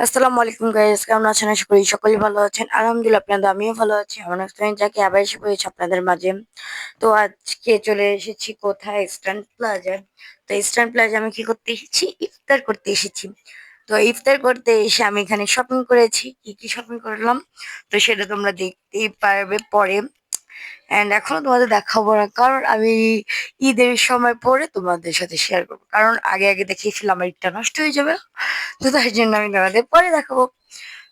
আসসালামু আলাইকুম গাইস কেমন আছেন? আশা করি সকলেই ভালো আছেন। আলহামদুলিল্লাহ, আপনাদের আমিও ভালো আছি। আমার ফ্রেন্ড যাকে আবার এসে পড়েছি আপনাদের মাঝে। তো আজকে চলে এসেছি কোথায়? স্ট্যান্ড প্লাজায়। তো স্ট্যান্ড প্লাজা আমি কি করতে এসেছি? ইফতার করতে এসেছি। তো ইফতার করতে এসে আমি এখানে শপিং করেছি। কি কি শপিং করলাম? তো সেটা তোমরা দেখতেই পারবে পরে। অ্যান্ড এখনও তোমাদের দেখাবো না। কারণ আমি ঈদের সময় পরে তোমাদের সাথে শেয়ার করব। কারণ আগে আগে দেখিয়েছিলাম আমার ঈদটা নষ্ট হয়ে যাবে। তো তার জন্য আমি তোমাদের পরে দেখাবো।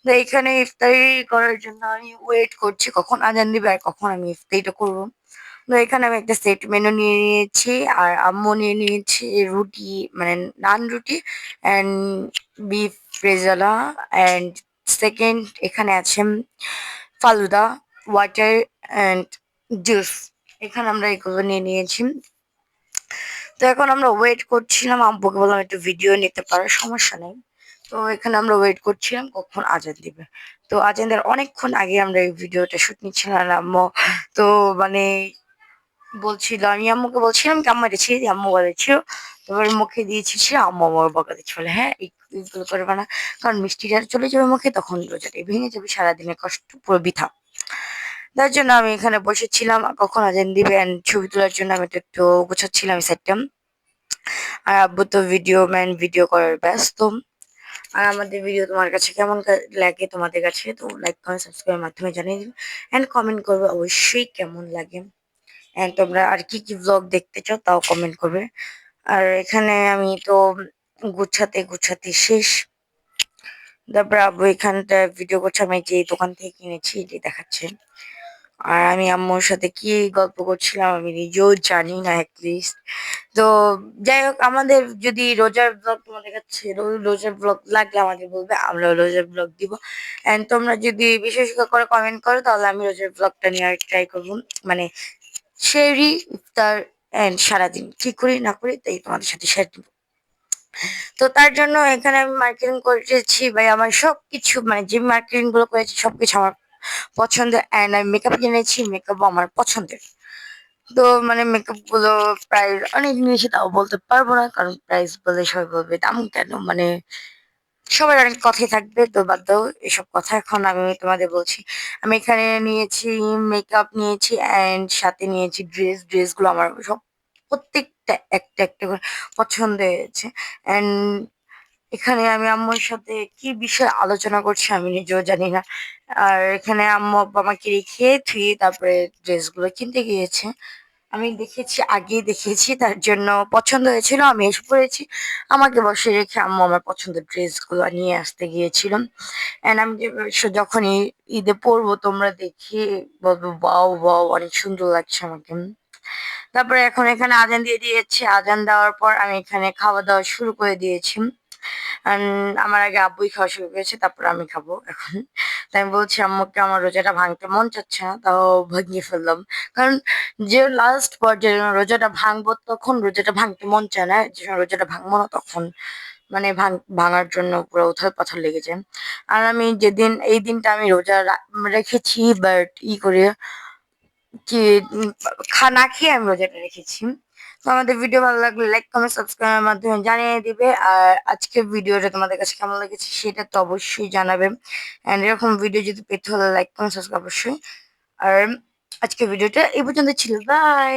তো এখানে ইফতারি করার জন্য আমি ওয়েট করছি কখন আজান দিবে আর কখন আমি ইফতারিটা করব। তো এখানে আমি একটা সেট মেনু নিয়ে নিয়েছি আর আম্মু নিয়ে নিয়েছি রুটি মানে নান রুটি and beef rezala and second এখানে আছে ফালুদা ওয়াটার অ্যান্ড জুস এখানে আমরা এগুলো নিয়ে নিয়েছি। তো এখন আমরা ওয়েট করছিলাম আব্বুকে বললাম একটু ভিডিও নিতে পারো সমস্যা নেই। তো এখানে আমরা ওয়েট করছিলাম কখন আজান দিবে। তো আজান দেওয়ার অনেকক্ষণ আগে আমরা এই ভিডিওটা শুট নিচ্ছিলাম আম্মু। তো মানে বলছিল, আমি আম্মুকে বলছিলাম কি, আম্মু এটা আম্মু বলেছিল তোমার মুখে দিয়েছি, সে আম্মু আমার বকা দিচ্ছিল হ্যাঁ এইগুলো করবে না। কারণ মিষ্টিটা চলে যাবে মুখে, তখন রোজাটাই ভেঙে যাবে, সারাদিনের কষ্ট, পুরো বৃথা। তার জন্য আমি এখানে বসেছিলাম, কখন আজান দিবে ছবি তোলার জন্য আমি তো একটু গোছাচ্ছিলাম সেটটা আর আব্বু তো ভিডিও ম্যান ভিডিও করার ব্যস্ত। আর আমাদের ভিডিও তোমার কাছে কেমন লাগে তোমাদের কাছে, তো লাইক কমেন্ট সাবস্ক্রাইবের মাধ্যমে জানিয়ে দিবে অ্যান্ড কমেন্ট করবে অবশ্যই কেমন লাগে। অ্যান্ড তোমরা আর কি কি ব্লগ দেখতে চাও তাও কমেন্ট করবে। আর এখানে আমি তো গুছাতে গুছাতে শেষ। তারপর আব্বু এখানটা ভিডিও করছে আমি যে দোকান থেকে কিনেছি এটি দেখাচ্ছে। আর আমি আম্মুর সাথে কি গল্প করছিলাম আমি নিজেও জানি না অ্যাটলিস্ট তো যাই হোক, আমাদের যদি রোজার ব্লগ তোমাদের কাছে রোজার ব্লগ লাগলে আমাদের বলবে আমরা রোজার ব্লগ দিব। অ্যান্ড তোমরা যদি বিশেষ করে কমেন্ট করো, তাহলে আমি রোজার ব্লগটা নেওয়ার ট্রাই করব। মানে শেরি ইফতার অ্যান্ড সারাদিন। কি করি, না করি, তাই তোমাদের সাথে শেয়ার দিব। তো তার জন্য এখানে আমি মার্কেটিং করেছি, ভাই, আমার সব কিছু মানে যে মার্কেটিংগুলো করেছি, সবকিছু আমার পছন্দের অ্যান্ড আমি মেকআপ কিনেছি মেকআপ আমার পছন্দের। তো মানে মেকআপগুলো প্রায় অনেক নিয়েছি তাও বলতে পারব না, কারণ প্রাইস বলে সবাই বলবে, দাম কেন? মানে সবার অনেক কথাই থাকবে, তো বাদ দাও এসব কথা। এখন আমি তোমাদের বলছি, আমি এখানে নিয়েছি মেকআপ নিয়েছি অ্যান্ড সাথে নিয়েছি ড্রেস ড্রেসগুলো আমার সব প্রত্যেকটা, একটা একটা করে পছন্দ হয়েছে। অ্যান্ড এখানে আমি আম্মুর সাথে কি বিষয়ে আলোচনা করছি আমি নিজেও জানি না। আর এখানে আম্মু আব্বা আমাকে রেখে থুয়ে তারপরে ড্রেসগুলো কিনতে গিয়েছে। আমি দেখেছি, আগেই দেখেছি তার জন্য পছন্দ হয়েছিল, আমি এসে পড়েছি। আমাকে বসে রেখে আম্মু আমার পছন্দের ড্রেসগুলো নিয়ে আসতে গিয়েছিলাম অ্যান্ড আমি যখন ঈদে পরবো, তোমরা দেখি বলব, বাও বাও, অনেক সুন্দর লাগছে আমাকে। তারপরে এখন এখানে আজান দিয়ে দিয়েছে। আজান দেওয়ার পর আমি এখানে খাওয়া দাওয়া শুরু করে দিয়েছি। আমার আগে আব্বুই খাওয়া শুরু করেছে, তারপর আমি খাব এখন। তাই আমি বলছি, আম্মুকে আমার রোজাটা ভাঙতে মন চাচ্ছে না, তাও ভাঙিয়ে ফেললাম। কারণ যে লাস্ট পর্যায়ে রোজাটা ভাঙবো, তখন রোজাটা ভাঙতে মন চায় না। যে রোজাটা ভাঙবো না, তখন মানে ভাঙ, ভাঙার জন্য পুরো উথাল পাথর লেগেছে আর আমি যেদিন, এই দিনটা আমি রোজা রেখেছি বাট ই করে কি খানা খেয়ে আমি রোজাটা রেখেছি। তো আমাদের ভিডিও ভালো লাগলে লাইক কমেন্ট সাবস্ক্রাইবের মাধ্যমে জানিয়ে দিবে। আর আজকের ভিডিওটা তোমাদের কাছে কেমন লেগেছে সেটা তো অবশ্যই জানাবে। অ্যান্ড এরকম ভিডিও যদি পেতে হলে লাইক কমেন্ট সাবস্ক্রাইব অবশ্যই। আর আজকের ভিডিওটা এই পর্যন্ত ছিল। বাই